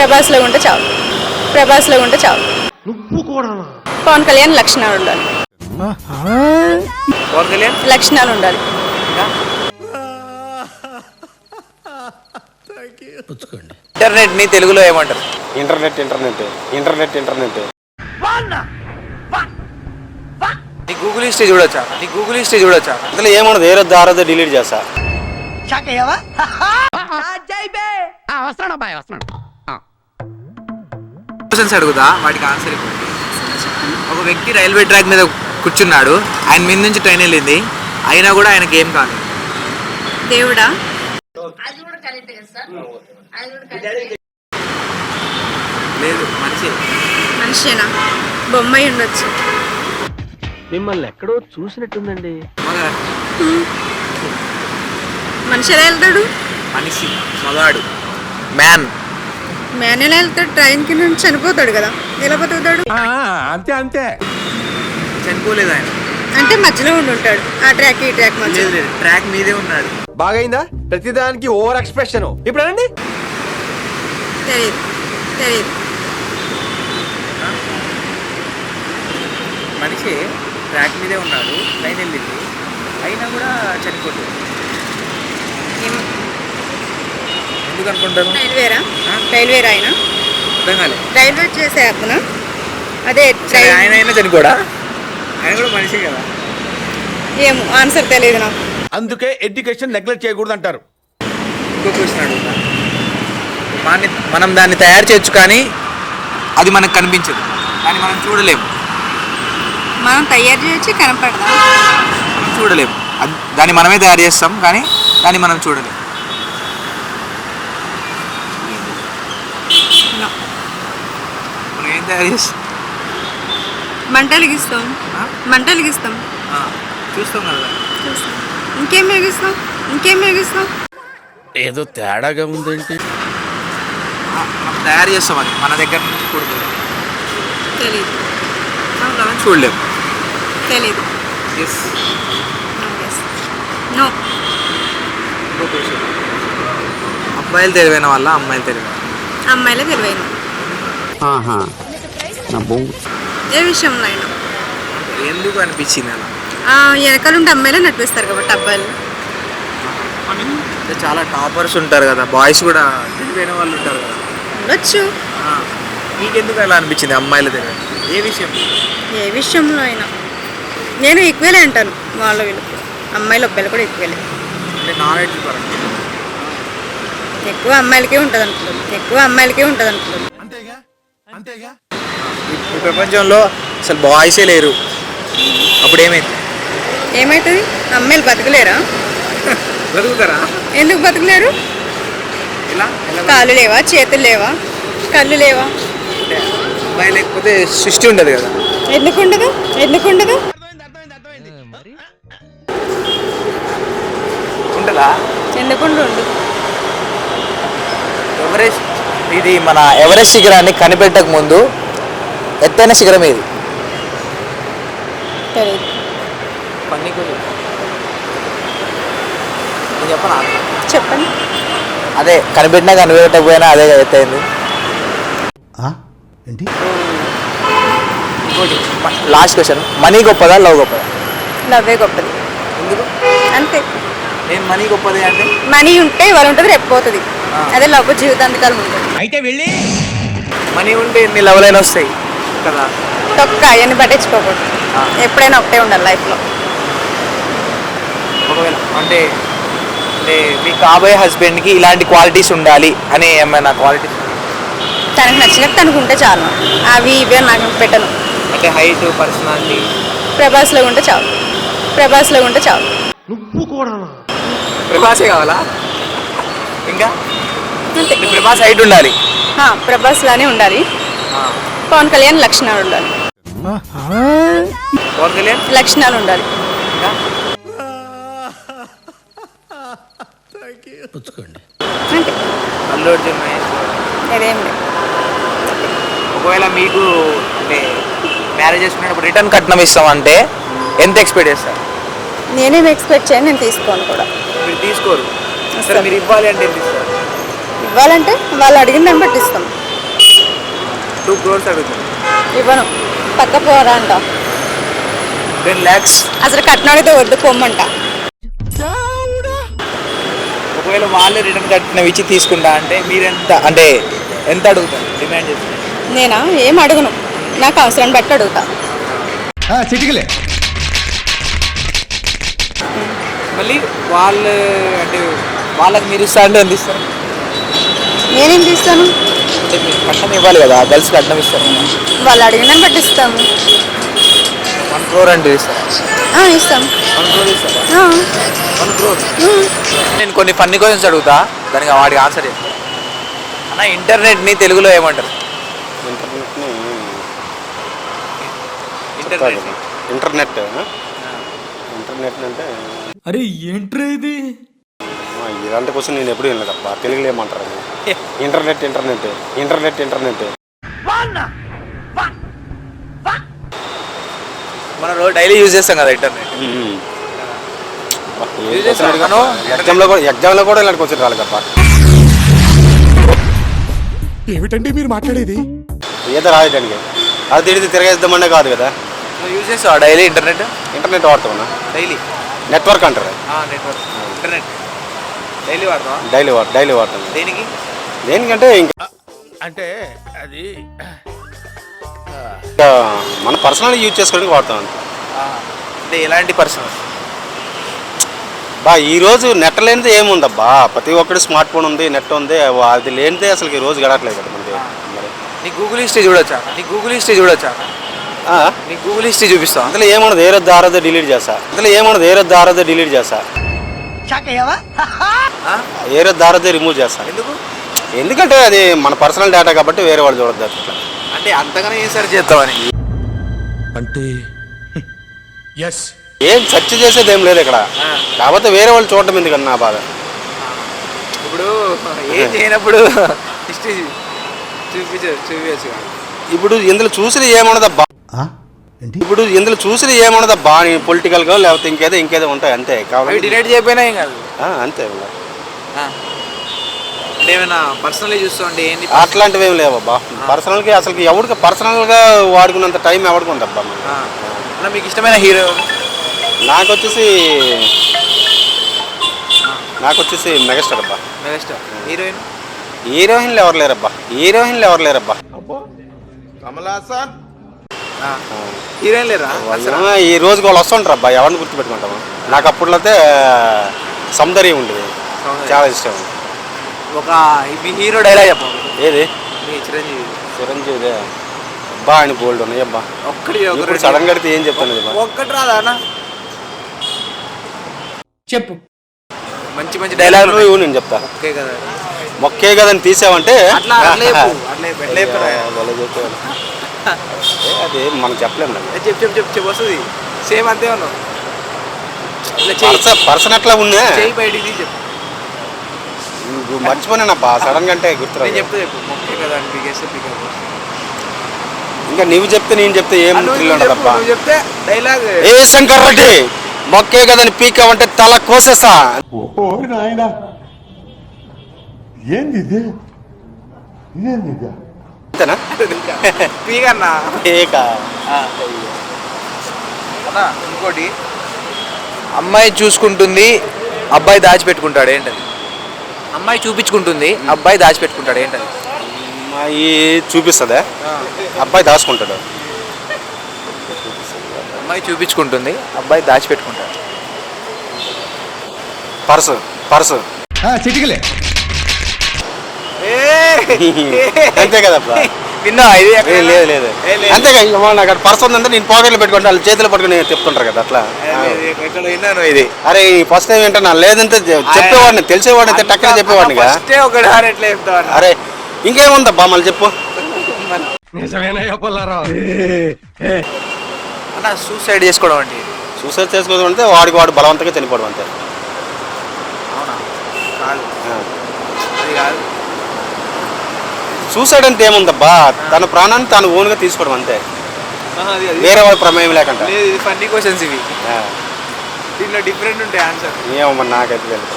ప్రభాస్లో ఉంటే చాలు. ప్రభాస్లో ఉంటే చాలు. పవన్ కళ్యాణ్ లక్షణాలు ఉండాలి. పవన్ కళ్యాణ్? లక్షణాలు ఉండాలి. ఇంటర్నెట్ని తెలుగులో ఏమంటారు? Internet internet internet internet. నీ గూగుల్ హిస్టరీ చూడొచ్చా? నీ గూగుల్ హిస్టరీ చూడొచ్చా? అందులో ఏమన్నది వేరే దారదో డిలీట్ చేస్తా. క్వశ్చన్స్ అడుగుదా వాటికి ఆన్సర్ ఇవ్వండి. ఒక వ్యక్తి రైల్వే ట్రాక్ మీద కూర్చున్నాడు ఆయన మీద నుంచి ట్రైన్ వెళ్ళింది అయినా కూడా ఆయనకి ఏం కాలేదు. దేవుడా? లేదు మనిషి. మనిషేనా? బొమ్మాయి ఉండొచ్చు. మిమ్మల్ని ఎక్కడో చూసినట్టుందండి. మగ. మనిషి ఎలా వెళ్తాడు? మనిషి మగాడు. మ్యాన్ మ్యాన్ ఎలా వెళ్తాడు ట్రైన్ కింద నుంచి చనిపోతాడు కదా. ఎలా బతుకుతాడు? అంతే అంతే. చనిపోలేదు ఆయన. అంటే మధ్యలో ఉండి ఉంటాడు. ఆ ట్రాక్ ఈ ట్రాక్ మధ్య ట్రాక్ మీదే ఉన్నాడు. బాగైందా? ప్రతిదానికి ఓవర్ ఎక్స్ప్రెషన్. ఇప్పుడు అనండి. తెలియదు తెలియదు మనిషి ట్రాక్ మీదే ఉన్నాడు ట్రైన్ వెళ్ళింది. అయినా కూడా చనిపోలేదు ఏమో ఎందుకు అనుకుంటాను రైల్వేరా? ఆ? రైల్వేరా ఆయన? అర్థం కాలేదు రైల్వే చేసే అతను అదే ఆయన అయినా చనిపోడా? ఆయన కూడా మనిషి కదా. ఏమో ఆన్సర్ తెలియదు నాకు. అందుకే ఎడ్యుకేషన్ నెగ్లెక్ట్ చేయకూడదు అంటారు ఇంకో క్వశ్చన్ అడుగుతా. మాని మనం దాన్ని తయారు చేయొచ్చు కానీ అది మనకు కనిపించదు. కానీ మనం చూడలేము. మనం తయారు చేయొచ్చు కనపడదా? మనం చూడలేము. అది దాన్ని మనమే తయారు చేస్తాం కానీ దాన్ని మనం చూడలేము No. మనం ఏం తయారు చేస్తాం మంట వెలిగిస్తాం ఆ? మంట వెలిగిస్తాం ఆ, చూస్తాం కదా. చూస్తాం. ఇంకేం వెలిగిస్తాం ఇంకేం వెలిగిస్తాం ఏదో తేడాగా ఉందేంటి? తయారు చేస్తాం అది. మన దగ్గర నుంచి కూడదు. తెలియదు చూడలేము తెలీదు. ఎస్ నో అబ్బాయిలు తెలివైన వాళ్ళ అమ్మాయిలు తెలివైన అమ్మాయిలే తెలివైన ఏ విషయంలో అయినా. ఎందుకు అనిపించింది అలా? ఆ, వెనకాలంటే అమ్మాయిలే నడిపిస్తారు కాబట్టి అబ్బాయిలు. అంటే చాలా టాపర్స్ ఉంటారు కదా బాయ్స్ కూడా తెలివైన వాళ్ళు ఉంటారు కదా. ఉండొచ్చు. మీకెందుకు అలా అనిపించింది అమ్మాయిల దగ్గర? ఏ విషయం? ఏ విషయంలో అయినా. నేను ఈక్వలే అంటాను వాళ్ళ వీళ్ళు అమ్మాయిలు అబ్బాయిలు కూడా ఈక్వలే అంటే నాలెడ్జ్ పరంగా ఎక్కువ అమ్మాయిలకే ఉంటుంది అనుకుంటుంది ఎక్కువ అమ్మాయిలకే ఉంటుంది అనుకుంటుంది ఈ- ఈ ప్రపంచంలో అసలు బాయ్సే లేరు. అప్పుడు ఏమైంది ఏమవుతుంది అమ్మాయిలు బతకలేరా? బతుకుతారా? ఎందుకు బతకలేరు? కాళ్ళు లేవా? చేతులు లేవా? కళ్ళు లేవా? అమ్మాయి లేకపోతే సృష్టి ఉండదు కదా. ఎందుకు ఉండదు ఎందుకు ఉండదు ఉంటుందా ఎందుకు ఉండదు? ఎవరెస్ట్? ఇది మన ఎవరెస్ట్ శిఖరాన్ని కనిపెట్టక ముందు ఎత్తైన శిఖరం నేను చెప్పనా? చెప్పండి. అదే కనిపెట్టినా కనిపెట్టకపోయినా అదే ఎత్తైంది. ఏంటి? Last question. మనీ గొప్పదా లవ్ గొప్పదా? లవ్వే గొప్పది. ఎందుకు? అంతే. నేను మనీ గొప్పది అంటే? మనీ ఉంటే ఇవాళ ఉంటుంది రేపు పోతుంది. అదే లవ్ జీవితాంతకాలం ఉంటుంది. మనీ ఉంటే ఎన్ని లెవెలైనా వస్తాయి. కదా. తొక్క అవన్నీ పట్టించుకోకూడదు. ఎప్పుడైనా ఒకటే ఉండాలి లైఫ్లో. ఒకవేళ అంటే అంటే మీ కాబోయే హస్బెండ్కి ఇలాంటి క్వాలిటీస్ ఉండాలి అని ఏమైనా క్వాలిటీస్ తనకు నచ్చినట్టు తనకు ఉంటే చాలు. అవి ఇవే నాకు పెట్టను. అంటే హైట్ పర్సనాలిటీ? ప్రభాస్లో ఉంటే చాలు. ప్రభాస్లో ఉంటే చాలు. ప్రభాసే కావాలా? ఇంకా? ప్రభాస్ హైట్ ఉండాలి. ఆ, ప్రభాస్ లానే ఉండాలి. ఆ. పవన్ కళ్యాణ్ లక్షణాలు ఉండాలి. పవన్ కళ్యాణ్? లక్షణాలు ఉండాలి. అంతే. అల్లు అర్జున్ మహేష్. అదేం లేదు. ఒకవేళ మీకు అంటే మ్యారేజ్ చేసుకునేటప్పుడు రిటర్న్ కట్నం ఇస్తామంటే ఎంత ఎక్స్పెక్ట్ చేస్తారు? నేనేం ఎక్స్పెక్ట్ చేయను నేను తీసుకోను కూడా. మీరు తీసుకోరు. సరే. మీరు ఇవ్వాలి అంటే ఎంత ఇస్తారు? ఇవ్వాలంటే వాళ్ళు అడిగిన దాన్ని బట్టి ఇస్తాం. టూ క్రోర్స్ అడుగుతాను. ఇవ్వను. పక్క పోరా అంట. టెన్ ల్యాక్స్ అసలు కట్నాడితే వద్దు పొమ్మంట. ఒకవేళ వాళ్ళే రిటర్న్ కట్టినవి ఇచ్చి తీసుకుంటా అంటే మీరు ఎంత అంటే ఎంత అడుగుతారు? డిమాండ్ చేస్తారు? నేనా? ఏం అడుగును. నాకు అవసరం బట్టి అడుగుతా. చిటికలే. మళ్ళీ వాళ్ళు అంటే వాళ్ళకి మీరు ఇస్తా అంటే ఎంత ఇస్తారు నేనేం తీస్తాను అంటే మీరు కట్నం ఇవ్వాలి కదా గర్ల్స్ కట్నం ఇస్తారు. వాళ్ళు అడిగిన బట్టి ఇస్తాము. వన్ క్రోర్ అంటే ఇస్తారు? ఆ, ఇస్తాం. వన్ క్రోర్ ఇస్తారా? ఆ, వన్ క్రోర్ ఉమ్. నేను కొన్ని ఫన్నీ క్వశ్చన్స్ అడుగుతా దానికి వాడికి ఆన్సర్ చెప్తా. అన్న ఇంటర్నెట్ని తెలుగులో ఏమంటారు? ఇంటర్నెట్ని ఇంటర్నెట్ ఇంటర్నెట్ ఆ? ఇంటర్నెట్ అంటే అరే ఏంట్రా ఇది? ఆ, ఇలాంటి క్వశ్చన్ నేను ఎప్పుడు వినలేదప్ప తెలుగులో ఏమంటారు? Internet internet internet internet. మనం రోజు డైలీ యూజ్ చేస్తాం కదా ఇంటర్నెట్. ఎగ్జామ్లో కూడా ఎగ్జామ్లో కూడా ఇలాంటి క్వశ్చన్ రాలేదప్ప ఏమిటండి మీరు మాట్లాడేది? ఏదో రాయడానికి అది తిరిగి తిరగేద్దామనే కాదు కదా. యూజ్ చేస్తావా డైలీ ఇంటర్నెట్? ఇంటర్నెట్ వాడతామన్నా డైలీ. నెట్వర్క్ అంటారు? Network internet. డైలీ వాడతావా? డైలీ వాడు డైలీ వాడతాం దేనికి? దేనికంటే ఇంకా అంటే అది ఇంకా మన పర్సనల్ యూజ్ చేసుకోవడానికి వాడతాం అంతే. అంటే ఎలాంటి పర్సన్ బా ఈ రోజు నెట్ లేనిదే ఏముందబ్బా? ప్రతి ఒక్కటి స్మార్ట్ ఫోన్ ఉంది నెట్ ఉంది అది లేనిదే అసలు ఈ రోజు గడట్లేదు కదా మనకి. మరి నీ గూగుల్ హిస్టరీ చూడొచ్చా? నీ గూగుల్ హిస్టరీ చూడొచ్చా? ఆ, నీ గూగుల్ హిస్టరీ చూపిస్తా అందులో ఏమన్నది ఏ ఆరదో డిలీట్ చేస్తా? అందులో ఏమన్నది ఏ ఆరదో డిలీట్ చేస్తా? ఆ? ఏ రద్దు ఆరదో రిమూవ్ చేస్తా. ఎందుకు? ఎందుకంటే అది మన పర్సనల్ డేటా కాబట్టి వేరే వాళ్ళు చూడద్దు అట్లా. అంటే అంతగానే ఏం సర్చ్ చేస్తావని? అంటే ఎస్ ఏం సెర్చ్ చేసేది ఏం లేదు ఇక్కడ. కాకపోతే వేరే వాళ్ళు చూడటం ఎందుకన్నా నా బాధ? ఇప్పుడు ఏం చేయనప్పుడు హిస్టరీ చూపించు చూపించచ్చు కదా. ఇప్పుడు ఇందులో చూసిన ఏమన్నదబ్బా ఇప్పుడు ఇందులో చూసిన ఏమన్నదబ్బా పొలిటికల్గా లేకపోతే ఇంకేదో ఇంకేదో ఉంటాయి అంతే. కాబట్టి డిలీట్ చేయకపోయినా ఏం కాదు. ఆ, అంతే. ఆ. అంటే ఏమైనా పర్సనలీ ఏంటి అట్లాంటివి ఏం లేవబ్బా. పర్సనల్గా అసలు ఎవరికి పర్సనల్గా వాడుకున్నంత టైం ఎవరికి ఉందబ్బా. అన్న మీకు ఇష్టమైన హీరో నాకు వచ్చేసి నాకు వచ్చేసి మెగాస్టార్ అబ్బా. మెగాస్టార్. హీరోయిన్? హీరోయిన్లు ఎవరు లేరబ్బా. హీరోయిన్లు ఎవరు లేరబ్బా. కమలాసన్ హీరోయిన్ లేరా? ఈ రోజుకి వాళ్ళు వస్తుంటారు అబ్బా ఎవరిని గుర్తుపెట్టుకుంటాము? నాకు అప్పట్లో అయితే సౌందర్యం ఉండేది. చాలా ఇష్టం. ఒక మీ హీరో డైలాగ్ చెప్పండి ఏది? మీ చిరంజీవి. చిరంజీవి అబ్బా ఆయన బోల్డ్ ఉన్నాయి అబ్బా. ఒక్కటి ఒకటి సడన్గా అడిగితే ఏం చెప్తాను? ఒక్కటి రాదా అన్న? చెప్పు. మంచి మంచి ఇవ్వు నేను చెప్తా. ఓకే కదా. మొక్కే కదని తీసావంటే చెప్పు. చెప్పు. అది మనం చెప్పలేము నాకు. చెప్పు చెప్పు చెప్పు చెప్పు వస్తుంది. సేమ్ అంతే ఉన్నావు పర్సన్ అట్లా ఉన్నా. చేయి బయటికి తీసి చెప్పు. నువ్వు మర్చిపోయినానబ్బా సడన్గా అంటే నేను గుర్తురాదు చెప్తా చెప్పు. మొక్కే కదా అని పీకేస్తే పీకే ఇంకా నువ్వు చెప్తే నేను చెప్తే ఏం థ్రిల్ ఉండదబ్బా నువ్వు చెప్తే డైలాగ్ ఏ శంకర్ రెడ్డి మొక్కే కదని పీకావంటే తల కోసేసా ఓ నాయనా. ఏంది ఇది? ఏంది ఇది? అంతేనా? పీకన్నా. ఏక అన్నా ఇంకోటి. అమ్మాయి చూసుకుంటుంది అబ్బాయి దాచిపెట్టుకుంటాడు ఏంటది? అమ్మాయి చూపించుకుంటుంది అబ్బాయి దాచిపెట్టుకుంటాడు ఏంటది? అమ్మాయి చూపిస్తుందా? అబ్బాయి దాచుకుంటాడు. అమ్మాయి చూపించుకుంటుంది అబ్బాయి దాచిపెట్టుకుంటాడు. Purse purse. చిటికలే. అంతే కదబ్బా విన్నా ఇది ఏ, లేదు లేదు. ఏ, లేదు. అంతేగా ఇంకా అక్కడ పర్స్ ఉందంటే నేను పాకెట్లో పెట్టుకుంటే వాళ్ళు చేతిలో పట్టుకుని చెప్తుంటారు కదా అట్లా. ఎక్కడ విన్నాను ఇది. అరే ఫస్ట్ టైం ఏంటన్నా లేదంటే చె- చెప్పేవాడిని తెలిసేవాడిని అయితే టక్కన ఫస్టే చెప్తావు అన్న? అరే ఇంకేముందబ్బా మళ్ళీ చెప్పు. అన్న సూసైడ్ చేసుకోవడం అండి సూసైడ్ చేసుకోవడం అంటే వాడికి వాడు బలవంతంగా చనిపోవడం అంతే. అవునా? కాదు. ఆ. అది కాదు. సూసైడ్ అంటే ఏముందబ్బా? తన ప్రాణాన్ని తాను ఓన్గా తీసుకోవడం అంతే. ఆహా, అది అది. వేరే వాడి ప్రమేయం లేకుండా లేదు ఇది ఫన్నీ క్వశ్చన్స్ ఇవి. ఆ. దీంట్లో డిఫరెంట్ ఉంటాయి ఆన్సర్ ఏమో మరి నాకైతే తెలియదు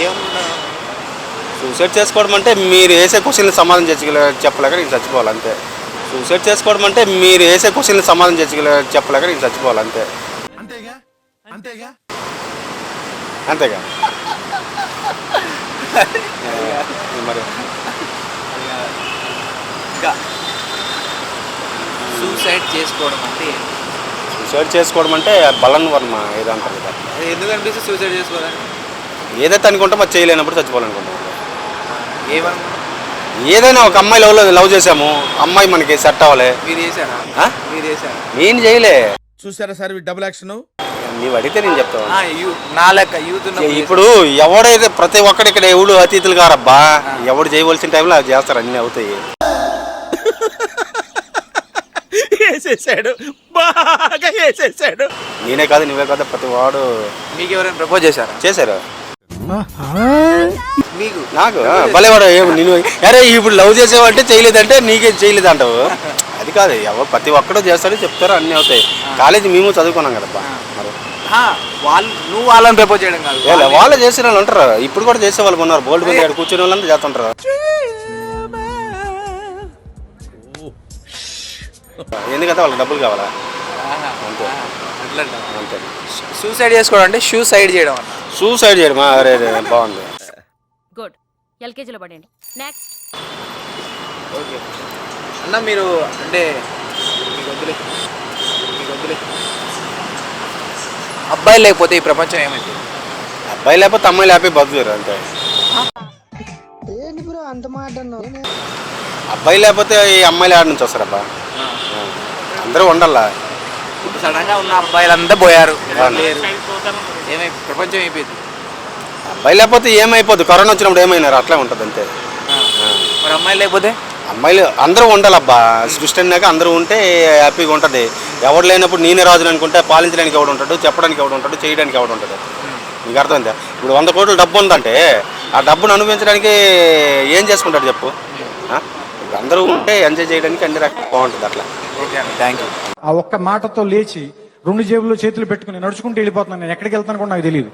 ఏమన్నా సూసైడ్ చేసుకోవడం అంటే మీరు వేసే క్వశ్చన్లు సమాధానం చెప్పగల చెప్పలేక నేను చచ్చిపోవాలి అంతే. సూసైడ్ చేసుకోవడం అంటే మీరు వేసే క్వశ్చన్లు సమాధానం చెప్పగల చెప్పలేక నేను చచ్చిపోవాలి అంతే. అంతేగా? ఏ, మరి ఇంకా సూసైడ్ చేసుకోవడం అంటే? సూసైడ్ చేసుకోవడం అంటే బలన్ వర్మ ఏదో అంటారు కదా. ఎందుకు అనిపిస్తుంది సూసైడ్ చేసుకోవాలని? ఏదైతే అనుకుంటాం అది చేయలేనప్పుడు చచ్చిపోవాలనుకుంటాం. ఏదైనా ఒక అమ్మాయి లవ్ లవ్ చేసాము అమ్మాయి మనకి సెట్ అవ్వాలి. మీరు చేశారా? ఆ? మీరు చేశారా? నేను చేయలే. చూసారా సార్ డబుల్ యాక్షన్ నీవు అడిగితే నేను చెప్తాను ఆ, యూ- నా లెక్క యూత్ ఉన్నప్పుడు ఇప్పుడు ఎవడైతే ప్రతి ఒక్కడు ఇక్కడ ఎవడు అతిథులు గారబ్బా ఎవడు చేయవలసిన టైంలో అది చేస్తారు అన్నీ అవుతాయి. వేసేసాడు బాగా వేసేసాడు నేనే కాదు నువ్వే కాదు ప్రతి వాడు మీకు ఎవరైనా ప్రపోజ్ చేశారా? చేశారు. మీకు? నాకు? భలేవాడు ఏం నేను అరే ఇప్పుడు లవ్ చేసేవంటే చేయలేదంటే నీకే చేయలేదు అంటావు అది కాదు ఎవరు ప్రతి ఒక్కడు చేస్తాడు చెప్తారు అన్నీ అవుతాయి. కాలేజీ మేము చదువుకున్నాం కదబ్బా మరి. ఆ, వాళ్ళు నువ్వు వాళ్ళని ప్రపోజ్ చేయడం కాదు. వాళ్ళు. చేసిన వాళ్ళు ఉంటారు. ఇప్పుడు కూడా చేసే వాళ్ళు ఉన్నారు. బోల్డ్ మంది కూర్చునే వాళ్ళంతా చేస్తుంటారు. ఎందుకంటే వాళ్ళకి డబ్బులు కావాలా? అంతే. అంతే. సూసైడ్ చేసుకోవడం అంటే షూ సైడ్ చేయడం అన్న. సూసైడ్ చేయడం అరే అరే, బాగుంది. గుడ్. ఎల్కేజీలో పడండి నెక్స్ట్ ఓకే అన్న మీరు అంటే మీకు వద్దులే. మీకు వద్దులే. అబ్బాయి లేకపోతే ఈ ప్రపంచం ఏమైంది? అబ్బాయి లేకపోతే అమ్మాయి లేకపోతే బతుకుతారు అంతే. అబ్బాయి లేకపోతే ఈ అమ్మాయిలు ఆడ నుంచి వస్తారు అబ్బా అందరూ ఉండాలా? ఇప్పుడు సడన్గా ఉన్న అబ్బాయిలంతా పోయారు. లేరు. ఏమై ప్రపంచం అయిపోయింది. అబ్బాయి లేకపోతే ఏమైపోద్ది కరోనా వచ్చినప్పుడు ఏమైనారు? అట్లే ఉంటుంది అంతే. మరి అమ్మాయి లేకపోతే? అమ్మాయిలు అందరూ ఉండాలబ్బా. సృష్టి అన్నాక అందరూ ఉంటే హ్యాపీగా ఉంటుంది. ఎవడు లేనప్పుడు నేనే రాజుని అనుకుంటే పాలించడానికి ఎవడు ఉంటాడు? చెప్పడానికి ఎవడు ఉంటాడు? చేయడానికి ఎవడు ఉంటాడు? నీకు అర్థమైందా? ఇప్పుడు వంద కోట్ల డబ్బు ఉందంటే ఆ డబ్బును అనుభవించడానికి ఏం చేసుకుంటాడు చెప్పు? అందరూ ఉంటే ఎంజాయ్ చేయడానికి అన్ని రకాలు బాగుంటుంది అట్లా. ఓకే అండి థ్యాంక్ యూ. ఆ ఒక్క మాటతో లేచి రెండు జేబుల్లో చేతులు పెట్టుకుని నడుచుకుంటూ వెళ్ళిపోతున్నాను నేను. ఎక్కడికి వెళ్తాను కూడా నాకు తెలియదు